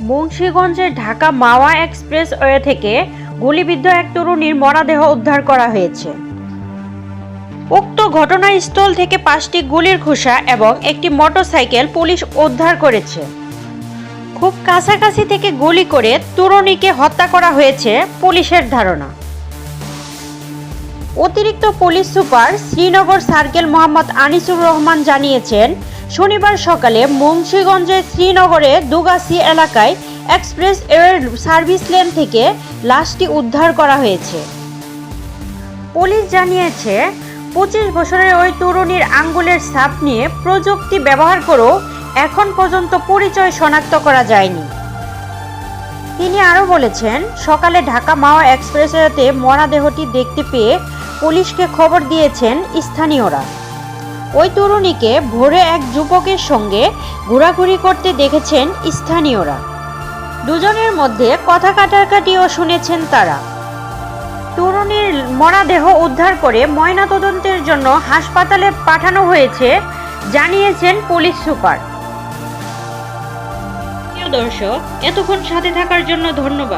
মুন্সীগঞ্জের ঢাকা মাওয়া express way থেকে গুলিবিদ্ধ এক তরুণীর মরাদেহ উদ্ধার করা হয়েছে। উক্ত ঘটনাস্থল থেকে পাঁচটি গুলির খোসা এবং একটি মোটরসাইকেল পুলিশ উদ্ধার করেছে। খুব কাছাকাছি থেকে গুলি করে তরুণীকে হত্যা করা হয়েছে, পুলিশের ধারণা। অতিরিক্ত police super Srinagar circle Mohammad Anisur Rahman জানিয়েছেন, শনিবার সকালে মুন্সীগঞ্জের শ্রীনগরে দুগাছি এলাকায় এক্সপ্রেস এর সার্ভিস লেন থেকে লাশটি উদ্ধার করা হয়েছে। পুলিশ জানিয়েছে, পঁচিশ বছরের ওই তরুণীর আঙ্গুলের ছাপ নিয়ে প্রযুক্তি ব্যবহার করেও এখন পর্যন্ত পরিচয় শনাক্ত করা যায়নি। তিনি আরও বলেছেন, সকালে ঢাকা মাওয়া এক্সপ্রেসওয়েতে মরাদেহটি দেখতে পেয়ে পুলিশকে খবর দিয়েছেন স্থানীয়রা। ওই তরুণীকে ভোরে এক যুবকের সঙ্গে ঘোরাঘুরি করতে দেখেছেন স্থানীয়রা। দুজনের মধ্যে কথা কাটাকাটিও শুনেছেন তারা। তরুণীর মরাদেহ উদ্ধার করে ময়নাতদন্তের জন্য হাসপাতালে পাঠানো হয়েছে, জানিয়েছেন পুলিশ সুপার। দর্শক, এতক্ষণ সাথে থাকার জন্য ধন্যবাদ।